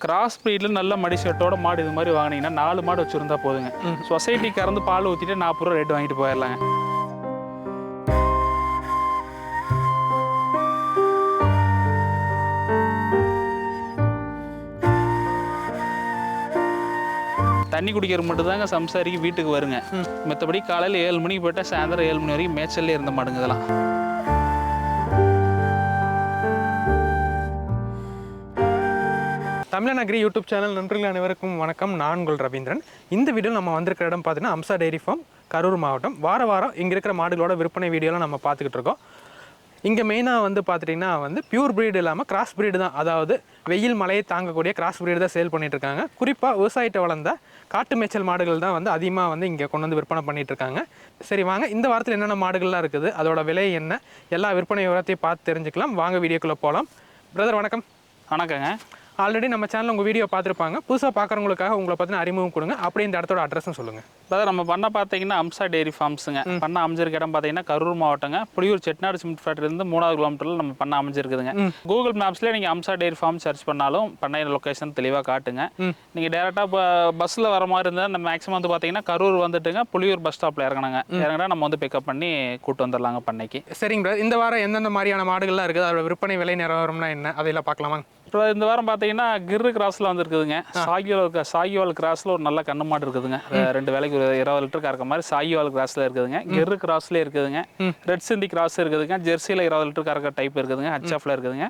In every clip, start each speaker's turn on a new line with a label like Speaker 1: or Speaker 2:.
Speaker 1: Cross ப்ரீடில் நல்ல மடி செட்டோட மாடு இது மாதிரி வாங்கினீங்கன்னா நாலு மாடு வச்சுருந்தா போதுங்க. சொசைட்டி கறந்து பால் ஊற்றிட்டு நாற்பது ரூபா ரேட் வாங்கிட்டு போயிடலாங்க தண்ணி குடிக்கிற மட்டும் தாங்க சம்சாரிக்கு வீட்டுக்கு வருங்க. மற்றபடி காலையில் ஏழு மணிக்கு போயிட்டா சாயந்தரம் ஏழு மணி வரைக்கும் மேய்ச்சல்லே இருந்த மாடுங்க இதெல்லாம்.
Speaker 2: தமிழன் அக்ரி யூடியூப் சேனல் நண்பர்கள் அனைவருக்கும் வணக்கம். நான் உங்கள் ரவீந்திரன். இந்த வீடியோ நம்ம வந்திருக்கிற இடம் பார்த்தீங்கன்னா அம்சா டெய்ரி ஃபார்ம் கரூர் மாவட்டம். வார வாரம் இங்கே இருக்கிற மாடுகளோட விற்பனை வீடியோலாம் நம்ம பார்த்துக்கிட்டு இருக்கோம். இங்கே மெயினாக வந்து பார்த்துட்டிங்கன்னா வந்து பியூர் ப்ரீடு இல்லாமல் கிராஸ் ப்ரீடு தான். அதாவது வெயில் மழையை தாங்கக்கூடிய கிராஸ் ப்ரீடு தான் சேல் பண்ணிகிட்டு இருக்காங்க. குறிப்பாக விவசாயத்தை வளர்ந்த காட்டு மேய்ச்சல் மாடுகள் தான் வந்து அதிகமாக வந்து இங்கே கொண்டு வந்து விற்பனை பண்ணிகிட்டு இருக்காங்க. சரி வாங்க. இந்த வாரத்தில் என்னென்ன மாடுகள்லாம் இருக்குது அதோட விலை என்ன எல்லா விற்பனை விவரத்தையும் பார்த்து தெரிஞ்சுக்கலாம். வாங்க வீடியோக்குள்ளே போகலாம் பிரதர் வணக்கம்.
Speaker 1: வணக்கங்க.
Speaker 2: ஆல்ரெடி நம்ம சேனல் உங்கள் வீடியோ பார்த்துருப்பாங்க. புதுசாக பார்க்குறவங்களுக்காக உங்களை பற்றின அறிமுகம் கொடுங்க. அப்படியே இந்த இடத்தோட அட்ரஸும் சொல்லுங்கள்
Speaker 1: அதாவது நம்ம பண்ண பார்த்தீங்கன்னா அம்சா டெய்ரி ஃபார்ம்ஸுங்க பண்ண அமைஞ்சிருக்க இடம் பார்த்தீங்கன்னா கரூர் மாவட்டங்க. புளியூர் செட்டிநாடு சிமெண்ட் ஃபேக்டரிலேருந்து மூணாவது கிலோமீட்டரில் நம்ம பண்ண அமைஞ்சிருக்குதுங்க. கூகுள் மேப்ஸ்லேயே நீங்கள் அம்சா டெய்ரி ஃபார்ம் சர்ச் பண்ணாலும் பண்ண லொக்கேஷன் தெளிவாக காட்டுங்க. நீங்கள் டேரெக்டாக இப்போ பஸ்ஸில் வர மாதிரி இருந்தால் நம்ம மேக்ஸிமம் வந்து பார்த்தீங்கன்னா கரூர் வந்துட்டுங்க புளியூர் பஸ் ஸ்டாப்பில் இறங்கணுங்க. இறங்கினா நம்ம வந்து பிக்கப் பண்ணி கூட்டு வந்துடலாங்க பண்ணைக்கு.
Speaker 2: சரிங்க. இந்த வாரம் எந்தெந்த மாதிரியான மாடுகள்லாம் இருக்குது? அதோட விற்பனை விலை நிலவரம்னா என்ன? அதையெல்லாம் பார்க்கலாமா
Speaker 1: இப்போ இந்த வாரம் பார்த்தீங்கன்னா கிர்ரு கிராஸில் வந்துருக்குதுங்க. சாகிவால் சாகிவால் கிராஸில் ஒரு நல்ல கண்ணு மாடு இருக்குதுங்க. ரெண்டு வேலைக்கு ஒரு இருபது லிட்டர் கறக்க மாதிரி சாகிவால் கிராஸில் இருக்குதுங்க. கிர்ரு கிராஸ்லேயே இருக்குதுங்க. ரெட் சிந்தி கிராஸ் இருக்குதுங்க. ஜெர்சியில் இருபது லிட்டர் கறக்க டைப் இருக்குதுங்க. ஹச்எஃப்ல இருக்குதுங்க.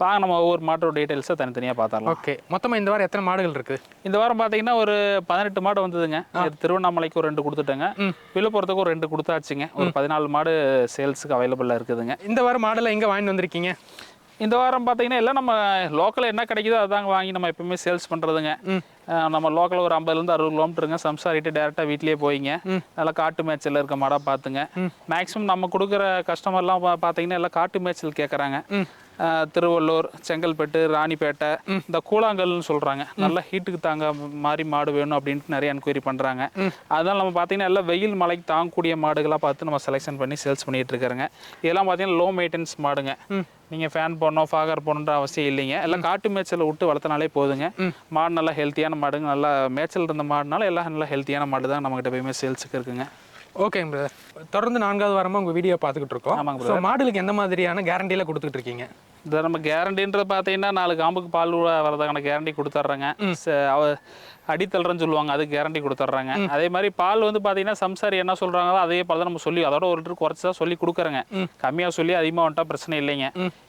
Speaker 1: வாங்க நம்ம ஒவ்வொரு மாட்டோட டீட்டெயில்ஸை தனித்தனியாக பார்த்துடலாம்.
Speaker 2: ஓகே. மொத்தமாக இந்த வாரம் எத்தனை மாடுகள் இருக்குது
Speaker 1: இந்த வாரம் பார்த்தீங்கன்னா ஒரு பதினெட்டு மாடு வந்ததுங்க. நேத்து திருவண்ணாமலைக்கு ஒரு ரெண்டு கொடுத்துட்டேங்க. விழுப்புரத்துக்கு ஒரு ரெண்டு கொடுத்தாச்சுங்க. ஒரு பதினாலு மாடு சேல்ஸுக்கு அவைலபிளாக இருக்குதுங்க.
Speaker 2: இந்த வாரம் மாடெல்லாம் எங்கே வாங்கிட்டு வந்திருக்கீங்க?
Speaker 1: இந்த வாரம் பார்த்தீங்கன்னா எல்லாம் நம்ம லோக்கலில் என்ன கிடைக்குதோ அதாங்க வாங்கி நம்ம எப்பவுமே சேல்ஸ் பண்ணுறதுங்க நம்ம லோக்கலில் ஒரு ஐம்பதுலேருந்து அறுபது கிலோமீட்டருங்க சம்சாரிட்டு டேரெக்டாக வீட்லேயே போயிங்க நல்லா காட்டு மேய்ச்சல் இருக்க மாடாக பார்த்துங்க. மேக்ஸிமம் நம்ம கொடுக்குற கஸ்டமர்லாம் பார்த்தீங்கன்னா எல்லாம் காட்டு மேய்ச்சல் கேட்குறாங்க திருவள்ளூர் செங்கல்பட்டு ராணிப்பேட்டை இந்த கூழாங்கல்னு சொல்கிறாங்க நல்லா ஹீட்டுக்கு தாங்க மாதிரி மாடு வேணும் அப்படின்ட்டு நிறைய என்கொயரி பண்ணுறாங்க அதனால நம்ம பார்த்தீங்கன்னா எல்லாம் வெயில் மழைக்கு தாங்கக்கூடிய மாடுகளாக பார்த்து நம்ம செலெக்ஷன் பண்ணி சேல்ஸ் பண்ணிட்டு இருக்கிறோங்க. இதெல்லாம் பார்த்தீங்கன்னா லோ மெயின்டெனன்ஸ் மாடுங்க. நீங்கள் ஃபேன் போடணும் ஃபாகர் போடணுன்ற அவசியம் இல்லைங்க. எல்லாம் காட்டு மேய்ச்சலை விட்டு வளர்த்தனாலே போதுங்க. மாடு நல்லா ஹெல்த்தியான மாடுங்க. நல்லா மேய்ச்சல் இருந்த மாடுனால எல்லாம் நல்லா ஹெல்த்தியான மாடு தான் நம்மகிட்ட எப்பயுமே சேல்ஸுக்கு இருக்குங்க.
Speaker 2: ஓகேங்க பிரதர் தொடர்ந்து நான்காவது வாரமாக உங்கள் வீடியோ பார்த்துக்கிட்டு இருக்கோம்.
Speaker 1: ஆமாங்க
Speaker 2: மாடுகளுக்கு எந்த மாதிரியான கேரண்டியில் கொடுத்துட்டு இருக்கீங்க?
Speaker 1: இந்த நம்ம கேரண்டின்றது பார்த்தீங்கன்னா நாலு காம்புக்கு பால் வரதுக்கான கேரண்டி கொடுத்துட்றாங்க. அடித்தல்றன்னு சொல்லுவாங்க. அது கேரண்டி கொடுத்துட்றாங்க. அதே மாதிரி பால் வந்து பார்த்தீங்கன்னா சம்சாரி என்ன சொல்கிறாங்களோ அதே பால் தான் நம்ம சொல்லி அதோட ஒரு லிட்டர் குறைச்சி சொல்லி கொடுக்குறேங்க. கம்மியாக சொல்லி அதிகமாக வந்துட்டா பிரச்சனை இல்லைங்க.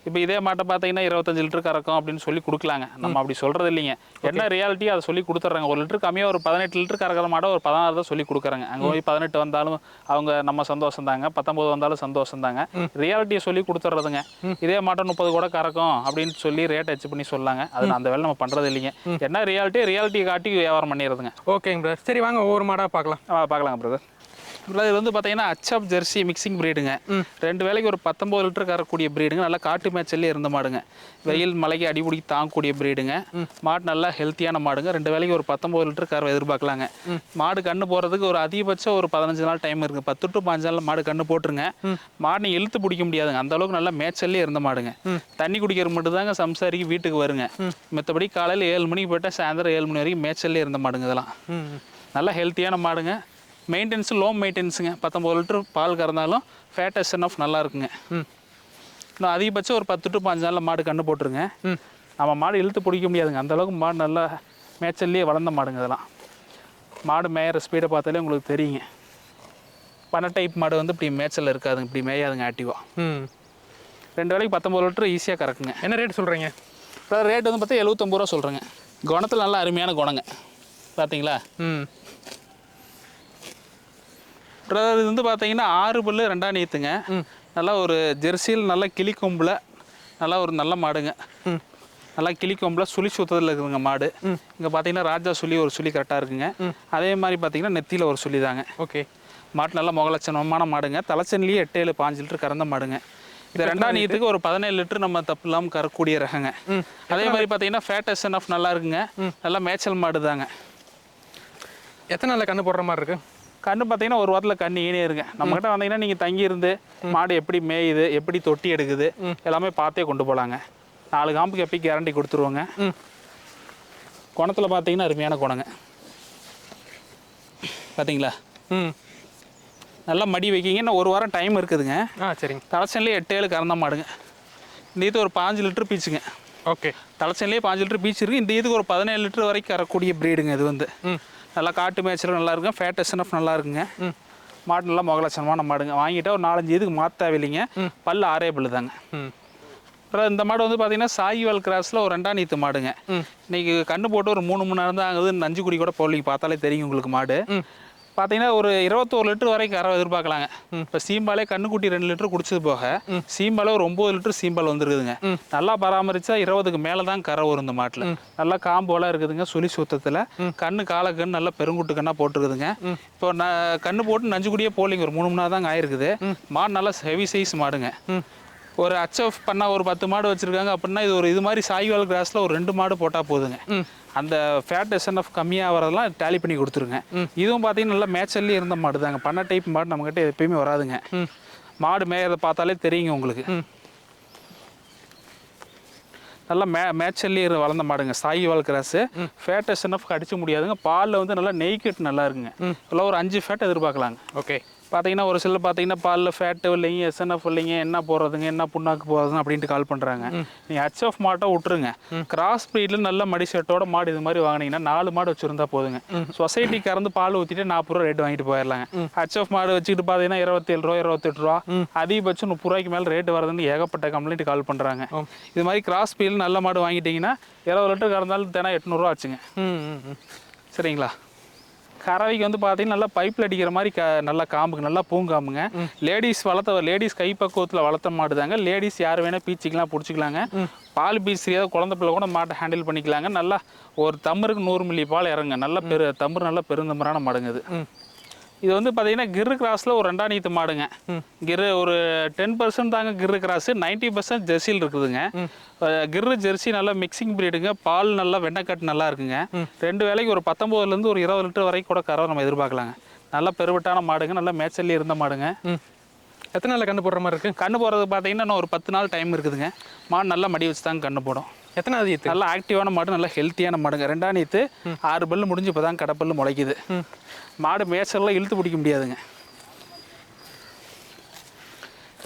Speaker 1: இப்போ இதே மாட்டை பார்த்தீங்கன்னா இருபத்தஞ்சு லிட்டர் கறக்கும் அப்படின்னு சொல்லி கொடுக்கலாங்க. நம்ம அப்படி சொல்கிறது இல்லைங்க. என்ன ரியாலிட்டி அதை சொல்லி கொடுத்துட்றாங்க. ஒரு லிட்டர் கம்மியாக ஒரு பதினெட்டு லிட்டர் கறக்கிற மாட்டை ஒரு பதினாறு தான் சொல்லி கொடுக்குறாங்க. அங்கே போய் பதினெட்டு வந்தாலும் அவங்க நம்ம சந்தோஷம் தாங்க பத்தொம்போது வந்தாலும் சந்தோஷம் தாங்க ரியாலிட்டியை சொல்லி கொடுத்துட்றதுங்க. இதே மாட்டம் முப்பது கூட கறக்கும் அப்படின்னு சொல்லி ரேட் வச்சு பண்ணி சொல்லாங்க. அது அந்த வேலை நம்ம பண்ணுறது இல்லைங்க. என்ன ரியாலிட்டி ரியாலிட்டி காட்டி வியாபாரம் பண்ணிடுறதுங்க.
Speaker 2: ஓகேங்க பிரதர் சரி வாங்க ஒவ்வொரு மாடாக பார்க்கலாம்.
Speaker 1: பார்க்கலாங்க பிரதர் இது வந்து பார்த்தீங்கன்னா அச்சாப் ஜெர்சி மிக்சிங் பிரீடுங்க ரெண்டு வேலைக்கு ஒரு பத்தொம்பது லிட்டர் கறக்கூடிய பிரீடுங்க நல்லா காட்டு மேய்ச்சல்லே இருந்த மாடுங்க. வெயில் மலைக்கு அடிபுடி தாங்கக்கூடிய பிரீடுங்க மாடு நல்லா ஹெல்த்தியான மாடுங்க. ரெண்டு வேலைக்கு ஒரு பத்தொம்பது லிட்டர் கறவை எதிர்பார்க்கலாங்க. மாடு கண்ணு போகிறதுக்கு ஒரு அதிகபட்சம் ஒரு பதினஞ்சு நாள் டைம் இருக்குது பத்து டு பாஞ்சு நாள் மாடு கண்ணு போட்டுருங்க. மாடு நீ இழுத்து பிடிக்க முடியாதுங்க. அந்த அளவுக்கு நல்லா மேய்ச்சல்லே இருந்த மாடுங்க. தண்ணி குடிக்கிற மட்டும் தாங்க சம்சாரிக்கு வீட்டுக்கு வருங்க. மற்றபடி காலையில் ஏழு மணிக்கு போயிட்டா சாயந்தரம் ஏழு மணி வரைக்கும் மேய்ச்சல்லே இருந்த மாடுங்க இதெல்லாம். நல்ல ஹெல்த்தியான மாடுங்க. மெயின்டெனன்ஸ் லோ மெயின்டெனன்ஸுங்க பத்தொம்பது லிட்டர் பால் கறந்தாலும் ஃபேட் எஸ்என் ஆஃப் நல்லா இருக்குங்க
Speaker 2: ம்.
Speaker 1: இன்னும் அதிகபட்சம் ஒரு பத்து டு பாஞ்சு நாளில் மாடு கண்ணு போட்டுருங்க. நம்ம மாடு இழுத்து பிடிக்க முடியாதுங்க. அந்த அளவுக்கு மாடு நல்லா மேய்ச்சல்லையே வளர்ந்த மாடுங்க இதெல்லாம். மாடு மேயிற ஸ்பீடை பார்த்தாலே உங்களுக்கு தெரியுங்க. பனை டைப் மாடு வந்து இப்படி மேய்ச்சல் இருக்காதுங்க. இப்படி மேயாதுங்க ஆக்டிவாக
Speaker 2: ம்.
Speaker 1: ரெண்டு வேலைக்கு பத்தொம்பது லிட்டர் ஈஸியாக கறக்குங்க.
Speaker 2: என்ன ரேட் சொல்கிறீங்க
Speaker 1: இப்போ ரேட் வந்து பார்த்தா எழுபத்தொம்பது ரூபா சொல்கிறேங்க குணத்தில் நல்லா அருமையான குணங்க. பார்த்தீங்களா?
Speaker 2: ம்.
Speaker 1: பிரதர் இது வந்து பார்த்தீங்கன்னா ஆறு பல்லு ரெண்டாம் நீத்துங்க. நல்லா ஒரு ஜெர்சியில் நல்லா கிளி கொம்பில் நல்லா ஒரு நல்ல மாடுங்க. நல்லா கிளி கொம்பில் சுழி சுத்தத்தில் இருக்குதுங்க மாடு. இங்கே பார்த்தீங்கன்னா ராஜா சுழி ஒரு சுழி கரெக்டாக இருக்குங்க. அதே மாதிரி பார்த்தீங்கன்னா நெத்தியில் ஒரு சுழி தாங்க.
Speaker 2: ஓகே.
Speaker 1: மாட்டு நல்ல முகலட்சணமான மாடுங்க. தலைச்சன்லேயே எட்டு ஏழு பாஞ்சு லிட்டர் கறந்த மாடுங்க. இது ரெண்டாம் நீத்துக்கு ஒரு பதினேழு லிட்டர் நம்ம தப்பு இல்லாமல் கறக்கூடிய ரகங்க. அதே மாதிரி பார்த்தீங்கன்னா ஃபேட் எஸ்என் ஆஃப் நல்லா இருக்குங்க. நல்லா மேய்ச்சல் மாடு தாங்க
Speaker 2: எத்தனை நாளில் கண்ணு போடுற மாதிரி இருக்குது
Speaker 1: கண்ணு பார்த்தீங்கன்னா ஒரு வாரத்தில் கண்ணு ஈனே இருங்க. நம்மகிட்ட வந்தீங்கன்னா நீங்கள் தங்கி இருந்து மாடு எப்படி மேயுது எப்படி தொட்டி எடுக்குது எல்லாமே பார்த்தே கொண்டு போகலாங்க நாலு காம்புக்கு எப்பயும் கேரண்டி கொடுத்துருவோங்க. குணத்தில் பார்த்தீங்கன்னா அருமையான குணங்க. பார்த்தீங்களா
Speaker 2: ம்.
Speaker 1: நல்லா மடி வைக்கிங்க. இன்னும் ஒரு வாரம் டைம் இருக்குதுங்க.
Speaker 2: ஆ சரிங்க.
Speaker 1: தலைச்சன்லேயே எட்டு ஏழு கறந்த மாடுங்க. இந்த இது ஒரு பாஞ்சு லிட்டர் பீச்சுங்க.
Speaker 2: ஓகே.
Speaker 1: தலைச்சன்லேயே பாஞ்சு லிட்டர் பீச் இருக்குது இந்த இதுக்கு ஒரு பதினேழு லிட்டர் வரைக்கும் கறக்கூடிய ப்ரீடுங்க இது வந்து.
Speaker 2: ம்.
Speaker 1: நல்லா காட்டு மேய்ச்சலும் நல்லா இருக்கும் ஃபேட் எஸ்என்எஃப் நல்லா இருக்குங்க மாடு நல்லா முகலட்சணமான மாடுங்க வாங்கிட்டா ஒரு நாலஞ்சு இதுக்கு மாற்ற தேவையில்லைங்க. பல்லு ஆறே பல்லு தாங்க அப்புறம் இந்த மாடு வந்து பார்த்தீங்கன்னா சாயிவால் கிராஸில் ஒரு ரெண்டாம் நீத்து மாடுங்க. இன்னைக்கு கண்ணு போட்டு ஒரு மூணு மணி நேரம் தான் ஆகுது. நஞ்சு குடி கூட போடலிங்க. பார்த்தாலே தெரியும் உங்களுக்கு மாடு. பார்த்தீங்கன்னா ஒரு இருபத்தோரு லிட்டர் வரைக்கும் கறவை எதிர்பார்க்கலாங்க. இப்போ சீம்பாலே கண்ணுக்குட்டி ரெண்டு லிட்டர் குடிச்சது போக சீம்பாலே ஒரு ஒம்பது லிட்டர் சீம்பால் வந்துருக்குதுங்க. நல்லா பராமரிச்சா இருபதுக்கு மேலே தான் கரை வரும் இந்த மாட்டில். நல்லா காம்போலாம் இருக்குதுங்க சுழி சுத்தத்தில். கண்ணு காலக்கண்ணு நல்லா பெருங்குட்டு கண்ணா போட்டுருக்குதுங்க. இப்போ நான் கண்ணு போட்டு நஞ்சு குடியே போடலிங்க ஒரு மூணு மணி நேரம் தாங்க ஆயிருக்குது மாடு நல்லா ஹெவி சைஸ் மாடுங்க. ஒரு ஹச்எஃப் பண்ணா ஒரு பத்து மாடு வச்சிருக்காங்க அப்படின்னா இது ஒரு இது மாதிரி சாய்வால் கிராஸில் ஒரு ரெண்டு மாடு போட்டால் போதுங்க. அந்த ஃபேட் எஸ்என்எஃப் கம்மியாக வரதெல்லாம் டேலி பண்ணி கொடுத்துருங்க. இதுவும் பார்த்தீங்கன்னா நல்லா மேய்ச்சல்லே இருந்த மாடு தாங்க பண்ண டைப் மாடு நம்மகிட்ட எப்பயுமே வராதுங்க. மாடு மேயறதை பார்த்தாலே தெரியுங்க உங்களுக்கு. நல்லா மே மேய்ச்சல்லே இரு- வளர்ந்த மாடுங்க. சாய்வால் கிராஸு ஃபேட் எஸ்என்எஃப் அடிச்சு முடியாதுங்க. பாலில் வந்து நல்லா நெய் கட்டு நல்லா இருக்குங்க. இதெல்லாம் ஒரு அஞ்சு ஃபேட் எதிர்பார்க்கலாங்க.
Speaker 2: ஓகே.
Speaker 1: பார்த்தீங்கன்னா ஒரு சிலர் பார்த்தீங்கன்னா பாலில் ஃபேட்டு இல்லைங்க எஸ்என்எஃப் இல்லைங்க என்ன போடுறதுங்க என்ன புண்ணாக்கு போடுறதுங்க அப்படின்ட்டு கால் பண்ணுறாங்க நீங்கள் ஹச்எஃப் மாட்டை விட்டுருங்க. கிராஸ் ப்ரீடில் நல்ல மடி செட்டோட மாடு இது மாதிரி வாங்கினீங்கன்னா நாலு மாடு வச்சுருந்தா போதுங்க. சொசைட்டி கறந்து பால் ஊற்றிட்டு நாற்பது ரூபா ரேட் வாங்கிட்டு போயிடலாங்க ஹச்எஃப் மாடு வச்சுக்கிட்டு பார்த்தீங்கன்னா இருபத்தேழு ரூபா இருபத்தெட்டு ரூபா அதிகபட்சம் முப்பது ரூபாய்க்கு மேலே ரேட் வருதுன்னு ஏகப்பட்ட கம்ப்ளைண்ட் கால் பண்ணுறாங்க இது மாதிரி கிராஸ் ப்ரீடில் நல்ல மாடு வாங்கிட்டீங்கன்னா இருபது லிட்டர் கறந்தாலும் தினம் எட்நூறுரூவா ஆச்சுங்க.
Speaker 2: ம்.
Speaker 1: சரிங்களா? கறவைக்கு வந்து பார்த்தீங்கன்னா நல்லா பைப்பில் அடிக்கிற மாதிரி க நல்லா காம்புங்க நல்லா பூங்காம்புங்க. லேடிஸ் வளர்த்த லேடிஸ் கைப்பக்குவத்தில் வளர்த்த மாடுதாங்க. லேடிஸ் யார் வேணால் பீச்சிக்கலாம் பிடிச்சிக்கலாங்க. பால் பீச் தெரியாத குழந்தை பிள்ளை கூட மாட்டை ஹேண்டில் பண்ணிக்கலாங்க. நல்லா ஒரு தம்பருக்கு நூறு மில்லி பால் இறங்க நல்ல பெரு தம்பர் நல்ல பெருந்தம்பரான மாடுங்க இது வந்து பார்த்தீங்கன்னா கிரு கிராஸில் ஒரு ரெண்டாம் நீத்து மாடுங்க. கிரு ஒரு டென் பர்சன்ட் தாங்க கிரு கிராஸ் நைன்டி பர்சன்ட் ஜெர்சியில் இருக்குதுங்க. கிரு ஜெர்சி நல்லா மிக்சிங் பிரீடுங்க பால் நல்லா வெண்ணக்கட்டு நல்லா இருக்குங்க. ரெண்டு வேலைக்கு ஒரு பத்தொம்போதுலேருந்து ஒரு இருபது லிட்டர் வரைக்கும் கூட கறவை நம்ம எதிர்பார்க்கலாங்க. நல்லா பெருவட்டான மாடுங்க நல்லா மேய்ச்சல்ல இருந்த மாடுங்க.
Speaker 2: எத்தனை நாளில் கண்டு போடுற மாதிரி இருக்கு?
Speaker 1: கண்ணு போடுறது பார்த்தீங்கன்னா இன்னும் ஒரு பத்து நாள் டைம் இருக்குதுங்க. மாடு நல்லா மடி வச்சு தாங்க கண்ணு போடும்.
Speaker 2: எத்தனை அது ஈத்து?
Speaker 1: நல்லா ஆக்டிவான மாடு நல்லா ஹெல்த்தியான மாடுங்க. ரெண்டாம் நீத்து ஆறு பல்லு முடிஞ்சு இப்போ தான் கடப்பல்லு முளைக்குது. மாடு மேய்ச்சல்லாம் இழுத்து பிடிக்க முடியாதுங்க.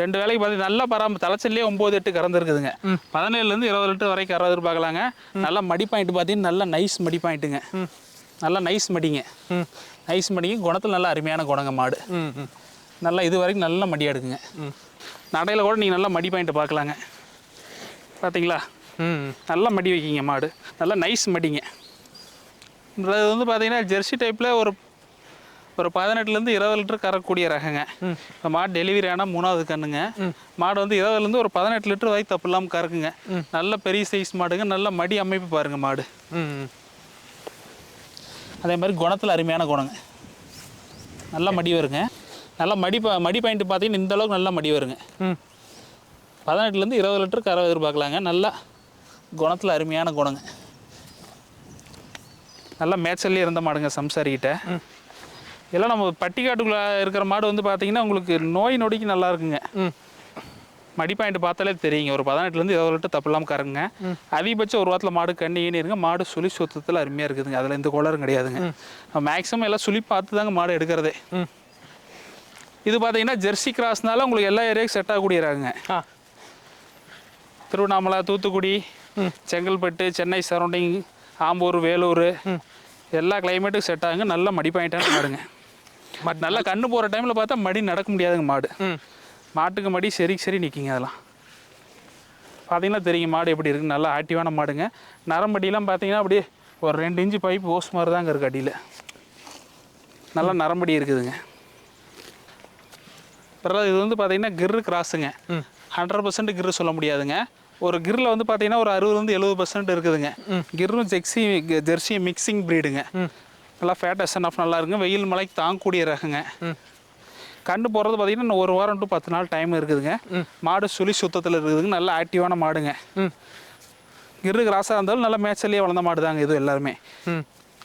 Speaker 1: ரெண்டு வேலைக்கு பார்த்து நல்லா பராம தலைச்சல்லே ஒம்பது எட்டு கறந்துருக்குதுங்க. பதினேழுலேருந்து இருபது லிட்டர் வரைக்கும் கறவை எதிர்பார்க்கலாங்க. நல்லா மடி பாயிண்ட் பார்த்தீங்கன்னா நல்லா நைஸ் மடி பாயிண்ட்டுங்க நல்லா நைஸ் மடிங்க. நைஸ் மடிங்க. குணத்தில் நல்லா அருமையான குணங்க மாடு. நல்லா இது வரைக்கும் நல்லா மடி எடுக்குங்க. நடையில் கூட நீங்கள் நல்லா மடி பாயிண்ட் பார்க்கலாங்க பார்த்தீங்களா
Speaker 2: ம்.
Speaker 1: நல்லா மடி வைக்கிங்க மாடு. நல்லா நைஸ் மடிங்க. இது வந்து பார்த்தீங்கன்னா ஜெர்சி டைப்பில் ஒரு ஒரு பதினெட்டுலேருந்து இருபது லிட்டர் கறக்கூடிய ரகங்க. இப்போ மாடு டெலிவரி ஆனால் மூணாவது கண்ணுங்க. மாடு வந்து இருபதுலேருந்து ஒரு பதினெட்டு லிட்டர் வரைக்கும் தப்பு இல்லாமல் கறக்குங்க நல்ல பெரிய சைஸ் மாடுங்க. நல்ல மடி அமைப்பு பாருங்க மாடு. அதே மாதிரி குணத்தில் அருமையான குணங்க. நல்ல மடி வருங்க. நல்லா மடி பா மடி பாயிண்ட் பார்த்தீங்கன்னா இந்த அளவுக்கு நல்லா மடி வருங்க.
Speaker 2: ம்.
Speaker 1: பதினெட்டுலேருந்து இருபது லிட்டர் கறவை எதிர்பார்க்கலாங்க. நல்லா குணத்தில் அருமையான குணங்க. நல்லா மேய்ச்சல்லே இருந்த மாடுங்க சம்சாரிக்கிட்ட எல்லாம் நம்ம பட்டிக்காட்டுக்குள்ளே இருக்கிற மாடு வந்து பார்த்தீங்கன்னா உங்களுக்கு நோய் நொடிக்கு நல்லா இருக்குங்க. மடி பாயிண்ட் பார்த்தாலே தெரியுங்க. ஒரு பதினெட்டுலேருந்து இருபது லிட்டர் தப்பு இல்லாமல் கறங்குங்க அதிகபட்சம் ஒரு வாரத்தில் மாடு கண்ணி இருங்க. மாடு சுழி சுத்தத்தில் அருமையாக இருக்குதுங்க. அதில் எந்த கோளரும் கிடையாதுங்க. மேக்ஸிமம் எல்லாம் சுழி பார்த்து தாங்க மாடு எடுக்கிறதே. இது பார்த்தீங்கன்னா ஜெர்சி கிராஸ்னால உங்களுக்கு எல்லா ஏரியாவுக்கும் செட் ஆகக்கூடிய ரகங்க
Speaker 2: ஆ.
Speaker 1: திருவண்ணாமலை தூத்துக்குடி செங்கல்பட்டு சென்னை சரௌண்டிங் ஆம்பூர் வேலூர் எல்லா கிளைமேட்டுக்கும் செட் ஆகுங்க. நல்ல மடி பாயிண்டான மாடுங்க. பட் நல்லா கண்ணு போகிற டைமில் பார்த்தா மடி நடக்க முடியாதுங்க மாடு. மாட்டுக்கு மடி சரி சரி நிற்கிங்க அதெல்லாம். பார்த்தீங்கன்னா தெரியும் மாடு எப்படி இருக்குது நல்லா ஆக்டிவான மாடுங்க. நரம்படியெல்லாம் பார்த்தீங்கன்னா அப்படியே ஒரு ரெண்டு இன்ச்சு பைப் ஓஸ் மாதிரி தாங்க இருக்குது அடியில். நல்லா நரம்படி இருக்குதுங்க. அப்புறம் இது வந்து பார்த்தீங்கன்னா கிர்ரு கிராஸுங்க. ஹண்ட்ரட் பர்சன்ட் கிர்ரு சொல்ல முடியாதுங்க. ஒரு கிரில் வந்து பார்த்தீங்கன்னா ஒரு அறுபதுலேருந்து எழுபது பர்சன்ட் இருக்குதுங்க. கிர்ரும் ஜெக்ஸி ஜெர்சி மிக்சிங் ப்ரீடுங்க நல்லா ஃபேட் எஸ்என் ஆஃப் நல்லா இருக்குங்க. வெயில் மலைக்கு தாங்கக்கூடிய ரகங்க. கண்டு போடுறது பார்த்தீங்கன்னா இன்னும் ஒரு வாரம் டு பத்து நாள் டைம் இருக்குதுங்க. மாடு சுழி சுத்தத்தில் இருக்குதுங்க. நல்ல ஆக்டிவான மாடுங்க. கிரு கிராஸாக இருந்தாலும் நல்லா மேய்ச்சல்லையே வளர்ந்த மாடு தாங்க இது எல்லாருமே.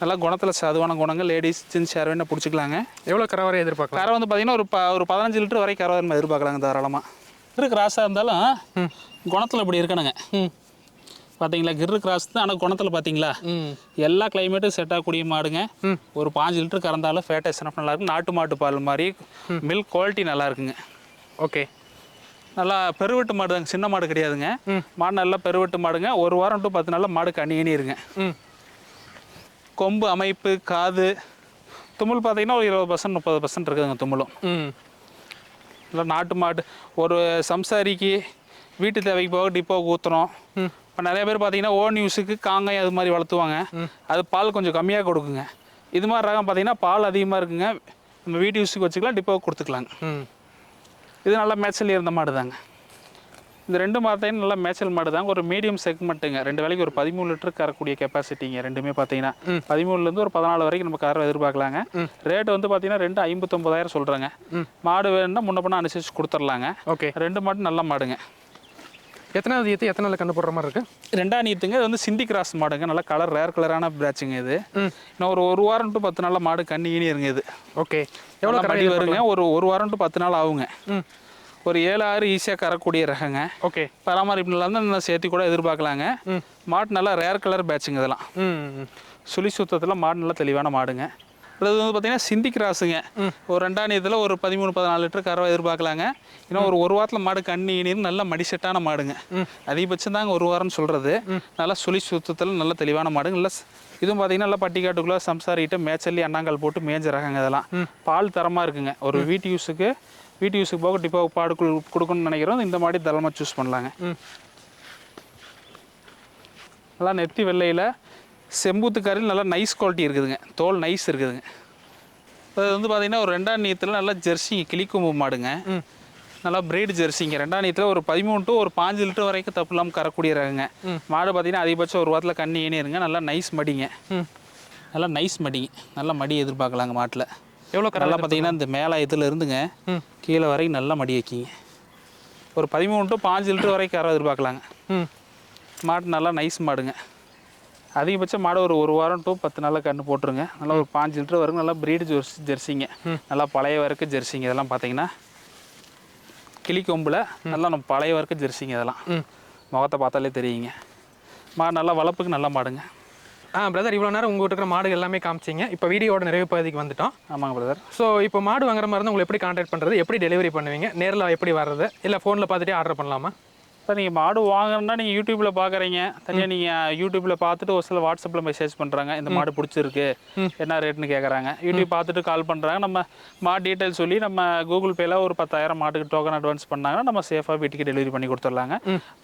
Speaker 1: நல்லா குணத்தில் சதுவான குணங்கள் லேடிஸ் சின்ன சேர் வேணா பிடிச்சிக்கலாங்க.
Speaker 2: எவ்வளோ கரவரை எதிர்பார்க்கலாம்?
Speaker 1: கரை வந்து பார்த்தீங்கன்னா ஒரு ப ஒரு பதினஞ்சு லிட்டர் வரை கரை எதிர்பார்க்கலாங்க தாராளமாக கிரு கிராஸாக இருந்தாலும் குணத்தில் இப்படி இருக்கணுங்க.
Speaker 2: ம்.
Speaker 1: பார்த்தீங்களா கிரு கிராஸ் தான் ஆனால் குணத்தில் பார்த்தீங்களா எல்லா கிளைமேட்டும் செட் ஆகக்கூடிய மாடுங்க. ஒரு பாஞ்சு லிட்டர் கறந்தாலும் ஃபேட்டஸ் நல்லா இருக்கும். நாட்டு மாட்டு பால் மாதிரி மில்க் குவாலிட்டி நல்லா இருக்குங்க.
Speaker 2: ஓகே.
Speaker 1: நல்லா பெருவெட்டு மாடு தாங்க சின்ன மாடு கிடையாதுங்க. மாடு நல்லா பெருவெட்டு மாடுங்க. ஒரு வாரம் டு பத்து நாளில் மாடு கண்ணி இருங்க.
Speaker 2: ம்.
Speaker 1: கொம்பு அமைப்பு காது தும்மல் பார்த்தீங்கன்னா ஒரு இருபது பர்சன்ட் முப்பது பர்சன்ட் இருக்குதுங்க தும்மலும்
Speaker 2: ம்.
Speaker 1: இல்லை நாட்டு மாடு. ஒரு சம்சாரிக்கு வீட்டு தேவைக்கு போக டிப்போவுக்கு ஊற்றுறோம் இப்போ நிறைய பேர் பார்த்தீங்கன்னா ஓன் யூஸுக்கு காங்காய் அது மாதிரி வளர்த்துவாங்க. அது பால் கொஞ்சம் கம்மியாக கொடுக்குங்க. இது மாதிரி ரகம் பார்த்தீங்கன்னா பால் அதிகமாக இருக்குங்க. நம்ம வீட்டு யூஸுக்கு வச்சுக்கலாம் டிப்போவுக்கு கொடுத்துக்கலாங்க. இது நல்லா மேய்ச்சல் இருந்த மாடு தாங்க இந்த ரெண்டு மாட்டையும் நல்லா மேய்ச்சல் மாடு தாங்க. ஒரு மீடியம் செக்மெண்ட்டுங்க ரெண்டு வேலைக்கு ஒரு பதிமூணு லிட்டர் கறக்கூடிய கெப்பாசிட்டிங்க ரெண்டுமே பார்த்தீங்கன்னா பதிமூணுலேருந்து ஒரு பதினாலு வரைக்கும் நம்ம கறவை எதிர்பார்க்கலாங்க. ரேட் வந்து பார்த்தீங்கன்னா ரெண்டு ஐம்பத்தொம்பதாயிரம் சொல்கிறேங்க மாடு வேணும்னா முன்ன பண்ண அனுசரிச்சு கொடுத்துர்லாங்க.
Speaker 2: ஓகே.
Speaker 1: ரெண்டு மாடு நல்ல மாடுங்க.
Speaker 2: எத்தனாவது ஈத்து எத்தனை நாள் கண்டு போடுற மாதிரி இருக்கு?
Speaker 1: ரெண்டாம் நீத்துங்க இது வந்து சிந்தி கிராஸ் மாடுங்க. நல்லா கலர் ரேர் கலரான பிராச்சுங்க இது. இன்னும் ஒரு ஒரு வாரம் டு பத்து நாளில் மாடு கண்ணி ஈனி இருங்க இது.
Speaker 2: ஓகே.
Speaker 1: எவ்வளோ கறி வருங்க. ஒரு ஒரு வாரம் டு பத்து நாள் ஆகுங்க. ஒரு ஏழு ஆறு ஈஸியாக கறக்கூடிய ரகங்க.
Speaker 2: ஓகே.
Speaker 1: பராமரிப்பு நல்லா இருந்தால் சேர்த்து கூட எதிர்பார்க்கலாங்க. மாடு நல்லா ரேர் கலர் பேட்சுங்க இதெல்லாம். சுழி சுத்தத்தில் மாடு நல்லா தெளிவான மாடுங்க. அது வந்து பார்த்தீங்கன்னா சிந்தி கிராஸுங்க. ஒரு ரெண்டாம் நீத்தில் ஒரு பதிமூணு பதினாலு லிட்டர் கறவை எதிர்பார்க்கலாங்க. இன்னும் ஒரு ஒரு வாரத்தில் மாடு கண்ணி நீர் நல்ல மடிசெட்டான மாடுங்க. அதிகபட்சம் தாங்க ஒரு வாரம்னு சொல்கிறது நல்லா சுழி சுத்தத்தில் நல்ல தெளிவான மாடுங்க. நல்லா இதுவும் பார்த்தீங்கன்னா நல்லா பட்டிக்காட்டுக்குள்ளே சம்சாரிக்கிட்ட மேய்ச்சல்லி அண்ணாங்கல் போட்டு மேய்ஞ்ச ரகங்க இதெல்லாம். பால் தரமாக இருக்குங்க. ஒரு வீட்டு யூஸுக்கு வீட்டு யூஸுக்கு போக டிப்போ பாடு குடு- கொடுக்கணும்னு நினைக்கிறோம். இந்த மாதிரி தரமாக சூஸ் பண்ணலாங்க. நல்லா நெத்தி வெள்ளையில் செம்பூத்து கறியில் நல்லா நைஸ் குவாலிட்டி இருக்குதுங்க. தோல் நைஸ் இருக்குதுங்க. அது வந்து பார்த்தீங்கன்னா ஒரு ரெண்டாம் நீத்தில் நல்லா ஜெர்சிங்க கிளிக்கொம்பு மாடுங்க. நல்லா பிரீடு ஜெர்சிங்க ரெண்டாம் நீத்தில் ஒரு பதிமூணு டு ஒரு பாஞ்சு லிட்டர் வரைக்கும் தப்பு இல்லாமல் கறக்கூடிய ரகங்க மாடு பார்த்தீங்கன்னா அதிகபட்சம் ஒரு வாரத்தில் கண்ணி ஏனிருங்க நல்லா நைஸ் மடிங்க. நல்லா நைஸ் மடிங்க. நல்லா மடி எதிர்பார்க்கலாங்க மாட்டில்.
Speaker 2: எவ்வளோ கரை
Speaker 1: நல்லா பார்த்தீங்கன்னா இந்த மேலே இதில் இருந்துங்க. கீழே வரைக்கும் நல்லா மடி வைக்கிங்க. ஒரு பதிமூணு டு பாஞ்சு லிட்டர் வரைக்கும் கறவை எதிர்பார்க்கலாங்க.
Speaker 2: ம்.
Speaker 1: மாடு நல்லா நைஸ் மாடுங்க. அதிகபட்சம் மாடு ஒரு ஒரு வாரம் டு பத்து நாளில் கன்று போட்டுருங்க. நல்லா ஒரு பாஞ்சு லிட்டர் வரைக்கும் நல்லா ப்ரீடு ஜெர்சி ஜெர்சிங்க. நல்லா பழைய வரைக்கு ஜெர்சிங்க இதெல்லாம் பார்த்தீங்கன்னா. கிளி கொம்பில் நல்லா நம்ம பழைய வரைக்கு ஜெர்சிங்க இதெல்லாம். முகத்தை பார்த்தாலே தெரியுங்க. மாடு நல்லா வளர்ப்புக்கு நல்ல மாடுங்க.
Speaker 2: ஆ பிரதர் இவ்வளோ நேரம் உங்கள்கிட்ட இருக்கிற மாடு எல்லாமே காமிச்சிங்க. இப்போ வீடியோட நிறைவு பகுதிக்கு வந்துட்டோம்.
Speaker 1: ஆமாங்க பிரதர்
Speaker 2: ஸோ இப்போ மாடு வாங்குற மாதிரி இருந்தால் உங்களை எப்படி கான்டாக்ட் பண்ணுறது எப்படி டெலிவரி பண்ணுவீங்க? நேரில் எப்படி வர்றது? இல்லை ஃபோனில் பார்த்துட்டே ஆர்டர் பண்ணலாமா?
Speaker 1: இப்போ நீங்கள் மாடு வாங்கணும்னா நீங்கள் யூடியூப்பில் பார்க்குறீங்க தனியாக நீங்கள் யூடியூப்பில் பார்த்துட்டு ஒரு சில வாட்ஸ்அப்பில் மெசேஜ் பண்ணுறாங்க இந்த மாடு பிடிச்சிருக்கு. என்ன ரேட்னு கேட்குறாங்க யூடியூப் பார்த்துட்டு கால் பண்ணுறாங்க நம்ம மாடு டீட்டெயில் சொல்லி நம்ம கூகுள் பேல ஒரு பத்தாயிரம் மாட்டுக்கு டோக்கன் அட்வான்ஸ் பண்ணாங்கன்னா நம்ம சேஃபாக வீட்டுக்கு டெலிவரி பண்ணி கொடுத்துர்லாங்க.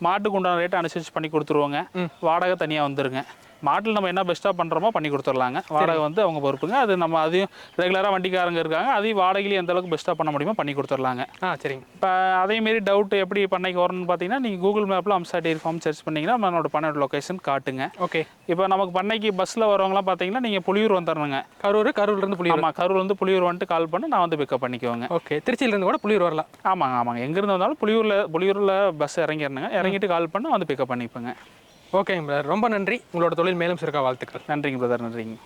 Speaker 1: மாட்டுக்கு உண்டான ரேட்டை அனுசரிச்சு பண்ணி கொடுத்துருவோங்க. வாடகை தனியாக வந்துருங்க. மாட்டில் நம்ம என்ன பெஸ்ட்டாக பண்ணுறோமோ பண்ணி கொடுத்துர்லாங்க. வாடகை வந்து அவங்க பொறுப்புங்க. அது நம்ம அதையும் ரெகுலராக வண்டிக்காரங்க இருக்காங்க. அதையும் வாடகையிலையும் எந்த அளவுக்கு பெஸ்ட்டாக பண்ண முடியுமோ பண்ணி கொடுத்துர்லாங்க.
Speaker 2: ஆ சரிங்க.
Speaker 1: இப்போ அதேமாரி டவுட் எப்படி பண்ணைக்கு வரணும்னு பார்த்தீங்கன்னா நீங்கள் கூகுள் மேப்பில் அம்சா டேரி ஃபார்ம் சர்ச் பண்ணிங்கன்னா நம்மளோட பண்ணையோட லொக்கேஷன் காட்டுங்க.
Speaker 2: ஓகே.
Speaker 1: இப்போ நமக்கு பண்ணைக்கு பஸ்ஸில் வரவங்களாம் பார்த்தீங்கன்னா நீங்கள் புலியூர் வந்துடணுங்க
Speaker 2: கரூர் கரூர்லேருந்து புளியூர்.
Speaker 1: ஆமாம் கரூர் வந்து புலியூர் வந்துட்டு கால் பண்ணி நான் வந்து பிக்கப் பண்ணிக்குவேங்க.
Speaker 2: ஓகே. திருச்சியிலேருந்து கூட புளியூர் வரலாம்.
Speaker 1: ஆமாங்க ஆமாங்க. எங்கேருந்து வந்தாலும் புலியூரில் புலியூரில் பஸ் இறங்கிடணுங்க. இறங்கிட்டு கால் பண்ணி வந்து பிக்கப் பண்ணிப்பேங்க.
Speaker 2: ஓகேங்க பிரதர் ரொம்ப நன்றி. உங்களோட தொழில் மேலும் சிறக்க வாழ்த்துக்கள்.
Speaker 1: நன்றிங்க பிரதர் நன்றிங்க.